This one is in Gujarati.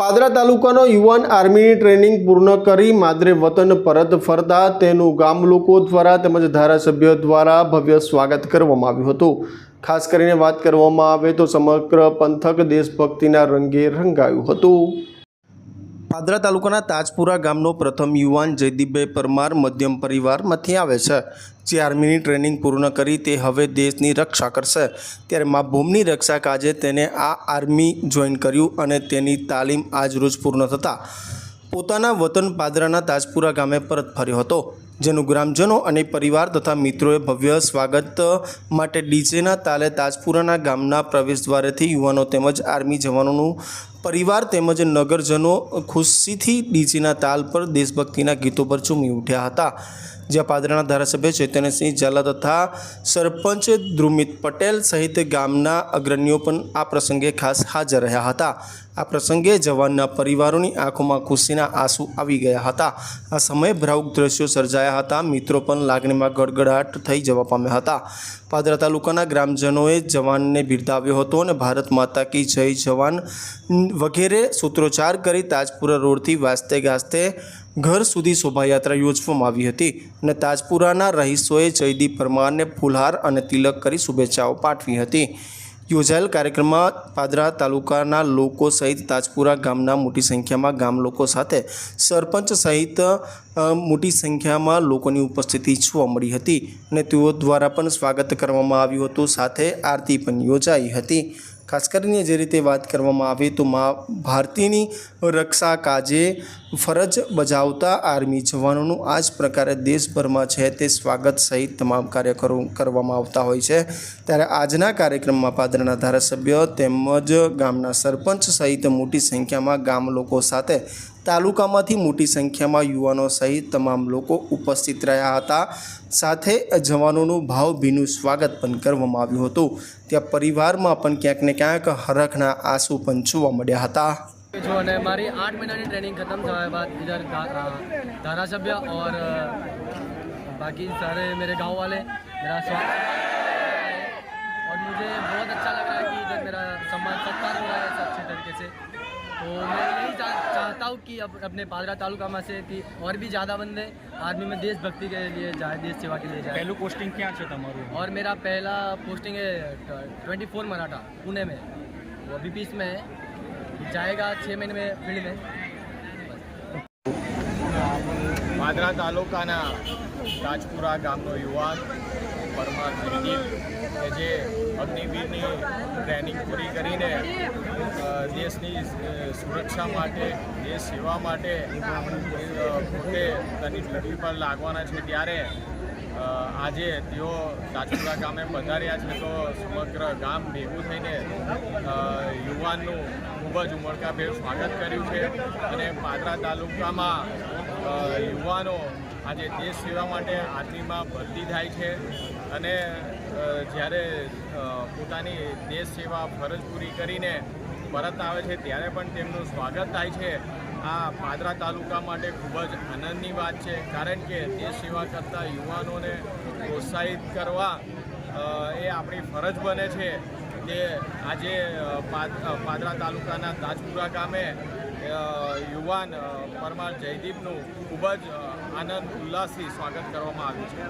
પાદરા તાલુકાનો યુવાન આર્મીની ટ્રેનિંગ પૂર્ણ કરી માદરે વતન પરત ફરતા તેનું ગામ લોકો દ્વારા તેમજ ધારાસભ્ય દ્વારા ભવ્ય સ્વાગત કરવામાં આવ્યું હતું. ખાસ કરીને વાત કરવામાં આવે તો સમગ્ર પંથક દેશભક્તિના રંગે રંગાયું હતું. પાદરા તાલુકાના તાજપુરા ગામનો પ્રથમ યુવાન જયદીપભાઈ પરમાર મધ્યમ પરિવારમાંથી આવે છે. જે આર્મીની ટ્રેનિંગ પૂર્ણ કરી તે હવે દેશની રક્ષા કરશે. ત્યારે મા ભૂમની રક્ષા કાજે તેને આ આર્મી જોઈન કર્યું અને તેની તાલીમ આજરોજ પૂર્ણ થતાં પોતાના વતન પાદરાના તાજપુરા ગામે પરત ફર્યો હતો. જેનું ગ્રામજનો અને પરિવાર તથા મિત્રોએ ભવ્ય સ્વાગત માટે ડીજેના તાલે તાજપુરાના ગામના પ્રવેશદ્વારેથી યુવાનો તેમજ આર્મી જવાનોનું પરિવાર તેમજ નગરજનો ખુશીથી ડીજેના તાલ પર દેશભક્તિના ગીતો પર ઝૂમી ઉઠ્યા હતા. જ્યાં પાદરાના ધારાસભ્ય ચૈતન્યસિંહ ઝાલા તથા સરપંચ ધ્રુમિત પટેલ સહિત ગામના અગ્રણીઓ પણ આ પ્રસંગે ખાસ હાજર રહ્યા હતા. આ પ્રસંગે જવાનના પરિવારોની આંખોમાં ખુશીના આંસુ આવી ગયા હતા. આ સમયે ભાવુક દ્રશ્યો સર્જાયા હતા. મિત્રો પણ લાગણીમાં ગડગડાટ થઈ જવા પામ્યા હતા. પાદરા તાલુકાના ગ્રામજનોએ જવાનને બિરદાવ્યો હતો અને ભારત માતા કી જય જવાન વગેરે સૂત્રોચ્ચાર કરી તાજપુરા રોડથી વાસ્તે ગાસ્તે ઘર સુધી શોભાયાત્રા યોજવામાં આવી હતી અને તાજપુરાના રહીશોએ જયદીપ પરમારને ફૂલહાર અને તિલક કરી શુભેચ્છાઓ પાઠવી હતી. યોજાયેલ કાર્યક્રમમાં પાદરા તાલુકાના લોકો સહિત તાજપુરા ગામના મોટી સંખ્યામાં ગામ લોકો સાથે સરપંચ સહિત મોટી સંખ્યામાં લોકોની ઉપસ્થિતિ જોવા મળી હતી અને તેઓ દ્વારા પણ સ્વાગત કરવામાં આવ્યું હતું. સાથે આરતી પણ યોજાઈ હતી. ખાસ કરીને જે રીતે વાત કરવામાં આવે તો મા ભારતીની રક્ષા કાજે ફરજ બજાવતા આર્મી જવાનોનું આ જ પ્રકારે દેશભરમાં છે તે સ્વાગત સહિત તમામ કાર્ય કરવામાં આવતા હોય છે. ત્યારે આજના કાર્યક્રમમાં પાદરના ધારાસભ્ય તેમજ ગામના સરપંચ સહિત મોટી સંખ્યામાં ગામ લોકો સાથે તાલુકામાંથી મોટી સંખ્યામાં યુવાનો સહિત તમામ લોકો ઉપસ્થિત રહ્યા હતા સાથે જવાનોનું ભાવભીનું સ્વાગત પણ કરવામાં આવ્યું હતું ત્યાં પરિવારમાં પણ ક્યાંક ને ક્યાંક હરખના આંસુ પણ જોવા મળ્યા હતા जो है हमारी आठ महीने की ट्रेनिंग खत्म था बाद इधर धा- अ, धारासभ्य और अ, बाकी सारे मेरे गांव वाले मेरा स्वागत और मुझे बहुत अच्छा लग रहा है कि इधर मेरा सम्मान सत्कार हो रहा है सब अच्छे तरीके से तो मैं यही चा- चाहता हूँ कि अब अपने पादरा तालुका में से कि और भी ज़्यादा बंदे आर्मी में देशभक्ति के लिए जाए देश सेवा के लिए जाए પહેલું પોસ્ટિંગ ક્યાં છે તમારું और मेरा पहला पोस्टिंग है ट्वेंटी फोर मराठा पुणे में वो अभी पीस में है जाएगा छः महीने में फील्ड में પાદરા તાલુકાના રાજપુરા ગામનો યુવાન પરમાર જયદીપ કે જે અગ્નિવીરની ટ્રેનિંગ પૂરી કરીને દેશની સુરક્ષા માટે, દેશ સેવા માટે પોતે તેની ડ્યુટી પર લાગવાના છે. ત્યારે આજે તેઓ રાજપુરા ગામે પધાર્યા છે તો સમગ્ર ગામ ભેગું થઈને યુવાનનું ખૂબ જ ઉમળકાભેર સ્વાગત કર્યું છે. અને પાદરા તાલુકામાં યુવાનો આજે દેશ સેવા માટે આર્મીમાં ભરતી થાય છે અને જ્યારે પોતાની દેશ સેવા ફરજ પૂરી કરીને પરત આવે છે ત્યારે પણ તેમનું સ્વાગત થાય છે. આ પાદરા તાલુકા માટે ખૂબ જ આનંદની વાત છે, કારણ કે દેશ સેવા કરતા યુવાનોને પ્રોત્સાહિત કરવા એ આપણી ફરજ બને છે. તે આજે પાદ- પાદરા તાલુકાના તાજપુરા ગામે યુવાન પરમાર જયદીપનું ખૂબ જ આનંદ ઉલ્લાસથી સ્વાગત કરવામાં આવ્યું છે.